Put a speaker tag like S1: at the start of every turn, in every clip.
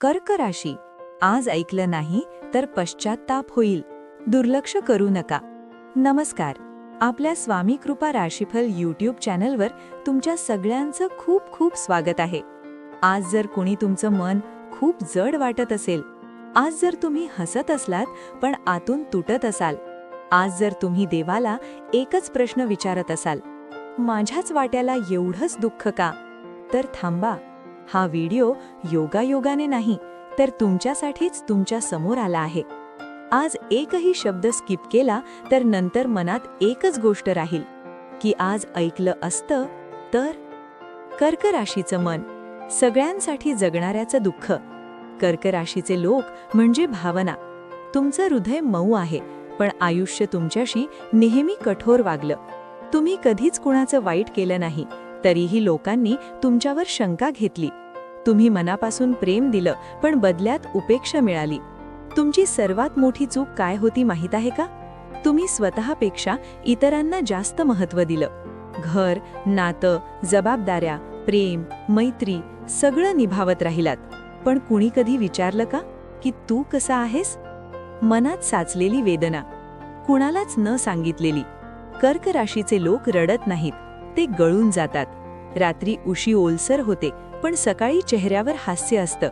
S1: कर्क राशी. आज ऐकलं नाही तर पश्चात्ताप होईल. दुर्लक्ष करू नका. नमस्कार. आपल्या स्वामी कृपा राशीफल यूट्यूब चॅनलवर तुमच्या सगळ्यांचं खूप खूप स्वागत आहे. आज जर कुणी तुमचं मन खूप जड वाटत असेल आज जर तुम्ही हसत असलात पण आतून तुटत असाल आज जर तुम्ही देवाला एकच प्रश्न विचारत असाल माझ्याच वाट्याला एवढंच दुःख का? तर थांबा. हा व्हिडिओ योगायोगाने नाही तर तुमच्यासाठीच तुमच्यासमोर आला आहे. आज एकही शब्द स्किप केला तर नंतर मनात एकच गोष्ट राहील की आज ऐकलं असतं तर? कर्क राशीचं मन सगळ्यांसाठी जगणाऱ्याचं दुःख. कर्क राशीचे लोक म्हणजे भावना. तुमचं हृदय मऊ आहे पण आयुष्य तुमच्याशी नेहमी कठोर वागलं. तुम्ही कधीच कुणाचं वाईट केलं नाही. तरीही लोकांनी तुमच्यावर शंका घेतली. तुम्ही मनापासून प्रेम दिलं पण बदल्यात उपेक्षा मिळाली. तुमची सर्वात मोठी चूक काय होती माहीत आहे का? तुम्ही स्वतःपेक्षा इतरांना जास्त महत्त्व दिलं. घर नातं जबाबदाऱ्या प्रेम मैत्री सगळं निभावत राहिलात. पण कुणी कधी विचारलं का की तू कसा आहेस? मनात साचलेली वेदना. कुणालाच न सांगितलेली. कर्क राशीचे लोक रडत नाहीत. ते गळून जातात. रात्री उशी ओलसर होते पण सकाळी चेहऱ्यावर हास्य असतं.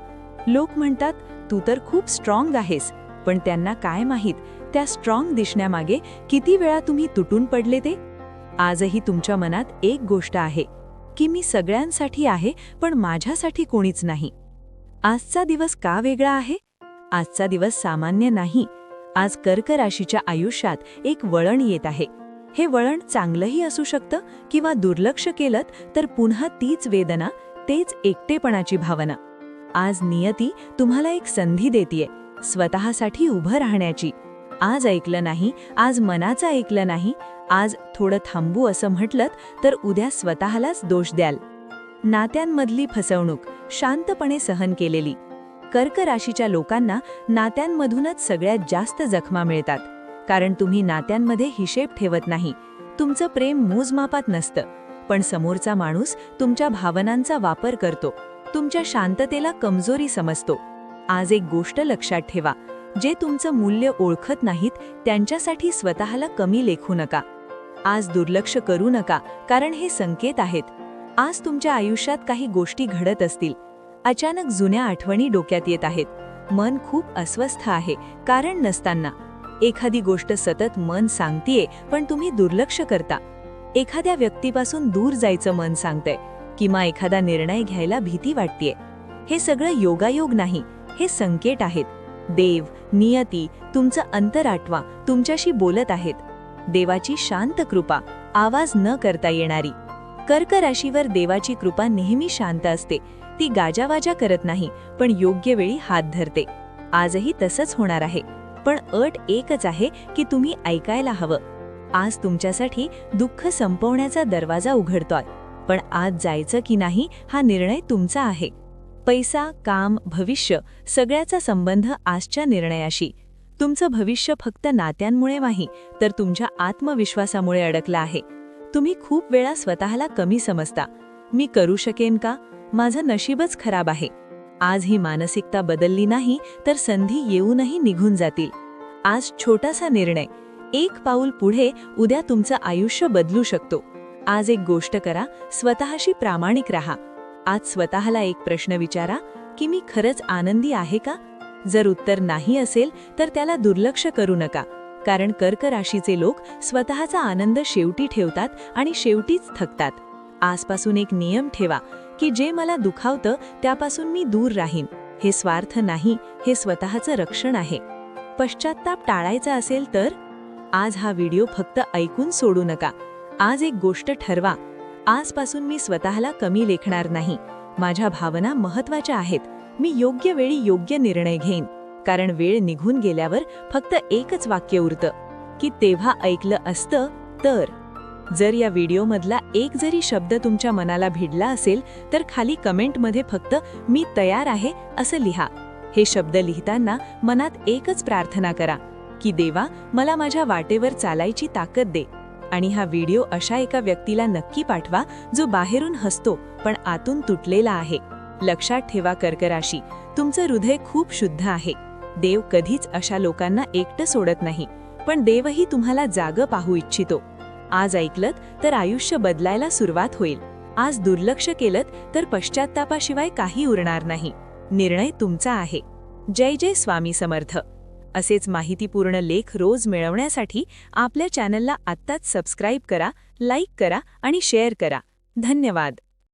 S1: लोक म्हणतात तू तर खूप स्ट्रॉंग आहेस. पण त्यांना काय माहीत त्या स्ट्रॉंग दिसण्यामागे किती वेळा तुम्ही तुटून पडले ते? आजही तुमच्या मनात एक गोष्ट आहे की मी सगळ्यांसाठी आहे पण माझ्यासाठी कोणीच नाही. आजचा दिवस का वेगळा आहे? आजचा दिवस सामान्य नाही. आज कर्क राशीच्या आयुष्यात एक वळण येत आहे. हे वळण चांगलंही असू शकतं किंवा दुर्लक्ष केलं तर पुन्हा तीच वेदना तेच एकटेपणाची भावना. आज नियती तुम्हाला एक संधी देतीये स्वतःसाठी उभं राहण्याची. आज ऐकलं नाही आज मनाचं ऐकलं नाही आज थोडं थांबू असं म्हटलं तर उद्या स्वतःलाच दोष द्याल. नात्यांमधली फसवणूक शांतपणे सहन केलेली. कर्क राशीच्या लोकांना नात्यांमधूनच सगळ्यात जास्त जखमा मिळतात. कारण तुम्ही नात्यांमध्ये हिशेब ठेवत नाही. तुमचं प्रेम मोजमापात नसतं. पण समोरचा माणूस तुमच्या भावनांचा वापर करतो. तुमच्या शांततेला कमजोरी समजतो. आज एक गोष्ट लक्षात ठेवा. जे तुमचं मूल्य ओळखत नाहीत त्यांच्यासाठी स्वतःला कमी लेखू नका. आज दुर्लक्ष करू नका कारण हे संकेत आहेत. आज तुमच्या आयुष्यात काही गोष्टी घडत असतील. अचानक जुन्या आठवणी डोक्यात येत आहेत. मन खूप अस्वस्थ आहे कारण नसताना. एखादी गोष्ट सतत मन सांगतीये पण तुम्ही दुर्लक्ष करता. एखाद्या व्यक्तीपासून दूर जायचं मन सांगतंय किंवा एखादा निर्णय घ्यायला भीती वाटतेय. हे सगळं योगायोग नाही हे संकेत आहेत. देव नियती तुमचं अंतर आठवा तुमच्याशी बोलत आहेत. देवाची शांत कृपा आवाज न करता येणारी. कर्क राशीवर देवाची कृपा नेहमी शांत असते. ती गाजावाजा करत नाही पण योग्य वेळी हात धरते. आजही तसंच होणार आहे. पण अट एकच आहे की तुम्ही ऐकायला हवं. आज तुमच्यासाठी दुःख संपवण्याचा दरवाजा उघडतोय. पण आज जायचं की नाही हा निर्णय तुमचा आहे. पैसा काम भविष्य सगळ्याचा संबंध आजच्या निर्णयाशी. तुमचं भविष्य फक्त नात्यांमुळे नाही तर तुमच्या आत्मविश्वासामुळे अडकलं आहे. तुम्ही खूप वेळा स्वतःला कमी समजता. मी करू शकेन का? माझं नशीबच खराब आहे. आज ही मानसिकता बदलली नाही तर संधी येऊनही निघून जातील. आज छोटासा निर्णय. एक पाऊल पुढे उद्या तुमचं आयुष्य बदलू शकतो. आज एक गोष्ट करा स्वतःशी प्रामाणिक राहा. आज स्वतःला एक प्रश्न विचारा की मी खरंच आनंदी आहे का? जर उत्तर नाही असेल तर त्याला दुर्लक्ष करू नका. कारण कर्क राशीचे लोक स्वतःचा आनंद शेवटी ठेवतात आणि शेवटीच थकतात. आजपासून एक नियम ठेवा की जे मला दुखावतं त्यापासून मी दूर राहीन. हे स्वार्थ नाही हे स्वतःचं रक्षण आहे. पश्चात्ताप टाळायचा असेल तर? आज हा व्हिडिओ फक्त ऐकून सोडू नका. आज एक गोष्ट ठरवा. आजपासून मी स्वतःला कमी लेखणार नाही. माझ्या भावना महत्त्वाच्या आहेत. मी योग्य वेळी योग्य निर्णय घेईन. कारण वेळ निघून गेल्यावर फक्त एकच वाक्य उरतं. की तेव्हा ऐकलं असतं तर? जर या व्हिडिओमधला एक जरी शब्द तुमच्या मनाला भिडला असेल तर खाली कमेंटमध्ये फक्त मी तयार आहे असं लिहा. हे शब्द लिहिताना मनात एकच प्रार्थना करा की देवा मला माझ्या वाटेवर चालायची ताकद दे आणि हा व्हिडिओ अशा एका व्यक्तीला नक्की पाठवा जो बाहेरून हसतो पण आतून तुटलेला आहे. लक्षात ठेवा कर्कराशी तुमचं हृदय खूप शुद्ध आहे. देव कधीच अशा लोकांना एकटं सोडत नाही पण देवही तुम्हाला जागं पाहू इच्छितो. आज ऐकलत तर आयुष्य बदलायला सुरुवात होईल. आज दुर्लक्ष केलं तर पश्चात्तापाशिवाय काही उरणार नाही. निर्णय तुमचा आहे. जय जय स्वामी समर्थ. असेच माहितीपूर्ण लेख रोज मिळवण्यासाठी आपल्या चॅनलला आत्ताच सबस्क्राईब करा लाईक करा आणि शेअर करा. धन्यवाद.